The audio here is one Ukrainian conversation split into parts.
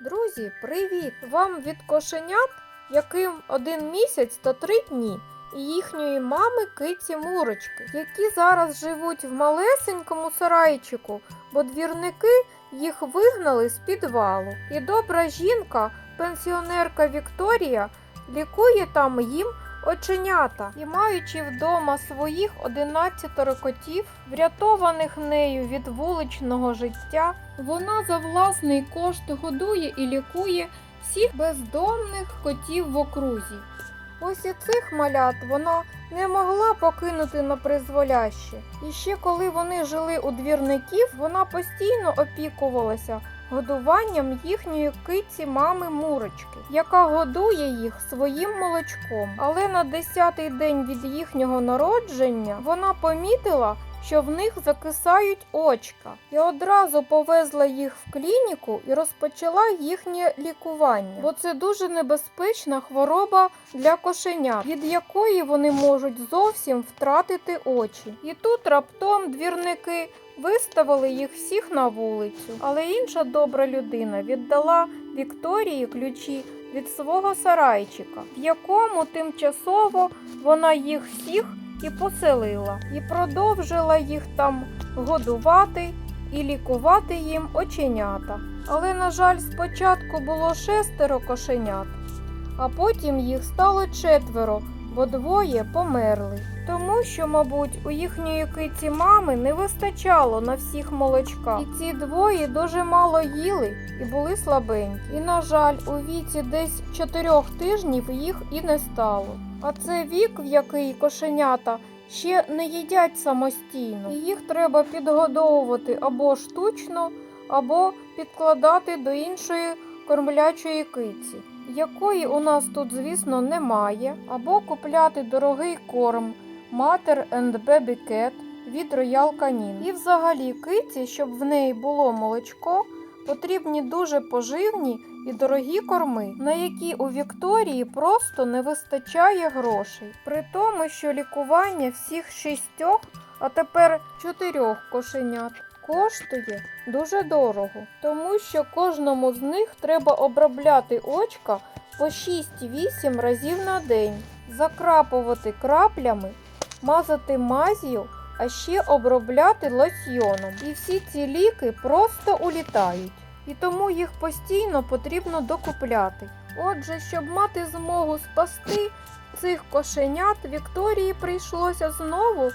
Друзі, привіт! Вам від кошенят, яким один місяць та три дні, і їхньої мами киці Мурочки, які зараз живуть в малесенькому сарайчику, бо двірники їх вигнали з підвалу. І добра жінка, пенсіонерка Вікторія, лікує там їм оченята. І маючи вдома своїх 11 котів, врятованих нею від вуличного життя, вона за власний кошт годує і лікує всіх бездомних котів в окрузі. Ось і цих малят вона не могла покинути на призволяще. І ще коли вони жили у двірників, вона постійно опікувалася годуванням їхньої киці мами Мурочки, яка годує їх своїм молочком. Але на десятий день від їхнього народження вона помітила, що в них закисають очка, і одразу повезла їх в клініку і розпочала їхнє лікування, бо це дуже небезпечна хвороба для кошенят, від якої вони можуть зовсім втратити очі. І тут раптом двірники виставили їх всіх на вулицю. Але інша добра людина віддала Вікторії ключі від свого сарайчика, в якому тимчасово вона їх всіх і поселила, і продовжила їх там годувати і лікувати їм оченята. Але, на жаль, спочатку було шестеро кошенят, а потім їх стало четверо, бо двоє померли. Тому що, мабуть, у їхньої киці мами не вистачало на всіх молочка. І ці двоє дуже мало їли і були слабенькі. І, на жаль, у віці десь чотирьох тижнів їх і не стало. А це вік, в який кошенята ще не їдять самостійно. І їх треба підгодовувати або штучно, або підкладати до іншої кормлячої киці, якої у нас тут, звісно, немає, або купляти дорогий корм Mother and Baby Cat від Royal Canin. І взагалі киці, щоб в неї було молочко, потрібні дуже поживні і дорогі корми, на які у Вікторії просто не вистачає грошей. При тому, що лікування всіх шістьох, а тепер чотирьох кошенят коштує дуже дорого, тому що кожному з них треба обробляти очка по 6-8 разів на день, закрапувати краплями, мазати мазію, а ще обробляти лосьйоном. І всі ці ліки просто улітають. І тому їх постійно потрібно докупляти. Отже, щоб мати змогу спасти цих кошенят, Вікторії прийшлося знову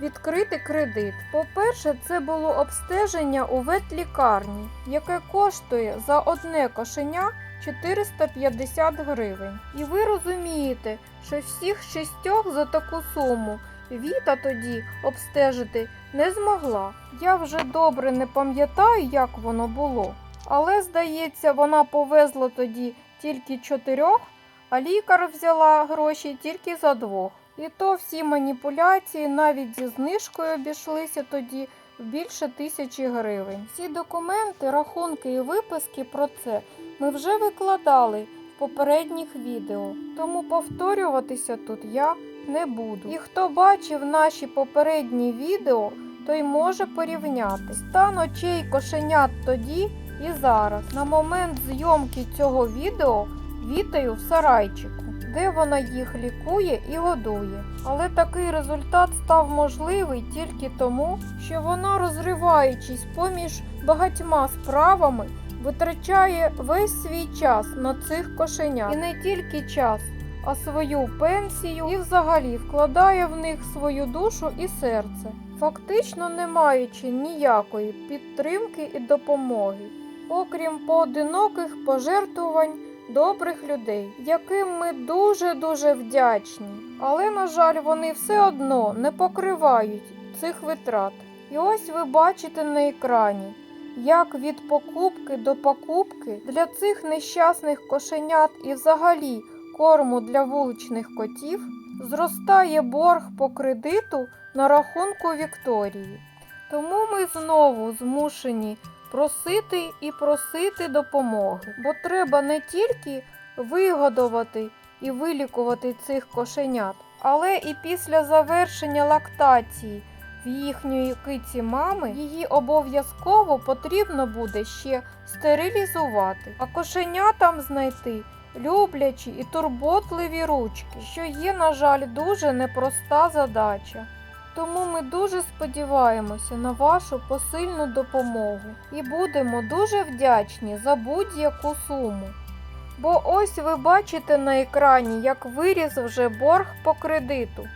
відкрити кредит. По-перше, це було обстеження у ветлікарні, яке коштує за одне кошеня 450 гривень. І ви розумієте, що всіх шістьох за таку суму Віта тоді обстежити не змогла. Я вже добре не пам'ятаю, як воно було. Але, здається, вона повезла тоді тільки чотирьох, а лікар взяла гроші тільки за двох. І то всі маніпуляції навіть зі знижкою обійшлися тоді в більше тисячі гривень. Всі документи, рахунки і виписки про це ми вже викладали в попередніх відео, тому повторюватися тут я не буду. І хто бачив наші попередні відео, той може порівняти стан очей кошенят тоді і зараз. На момент зйомки цього відео вітаю в сарайчику, де вона їх лікує і годує. Але такий результат став можливий тільки тому, що вона, розриваючись поміж багатьма справами, витрачає весь свій час на цих кошенят. І не тільки час, а свою пенсію і взагалі вкладає в них свою душу і серце, фактично не маючи ніякої підтримки і допомоги, окрім поодиноких пожертвувань добрих людей, яким ми дуже-дуже вдячні. Але, на жаль, вони все одно не покривають цих витрат. І ось ви бачите на екрані, як від покупки до покупки для цих нещасних кошенят і взагалі корму для вуличних котів зростає борг по кредиту на рахунку Вікторії. Тому ми знову змушені просити і просити допомоги, бо треба не тільки вигодувати і вилікувати цих кошенят, але і після завершення лактації в їхньої киці мами, її обов'язково потрібно буде ще стерилізувати, а кошенятам знайти люблячі і турботливі ручки, що є, на жаль, дуже непроста задача. Тому ми дуже сподіваємося на вашу посильну допомогу і будемо дуже вдячні за будь-яку суму. Бо ось ви бачите на екрані, як виріс вже борг по кредиту,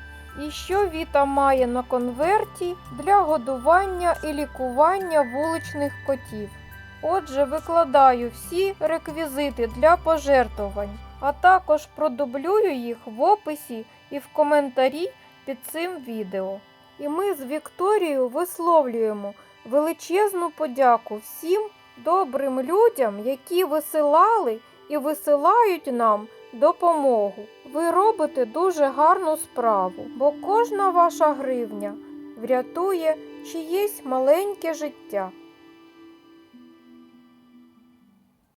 і що Віта має на конверті для годування і лікування вуличних котів. Отже, викладаю всі реквізити для пожертвувань, а також продублюю їх в описі і в коментарі під цим відео. І ми з Вікторією висловлюємо величезну подяку всім добрим людям, які висилали і висилають нам допомогу. Ви робите дуже гарну справу, бо кожна ваша гривня врятує чиєсь маленьке життя.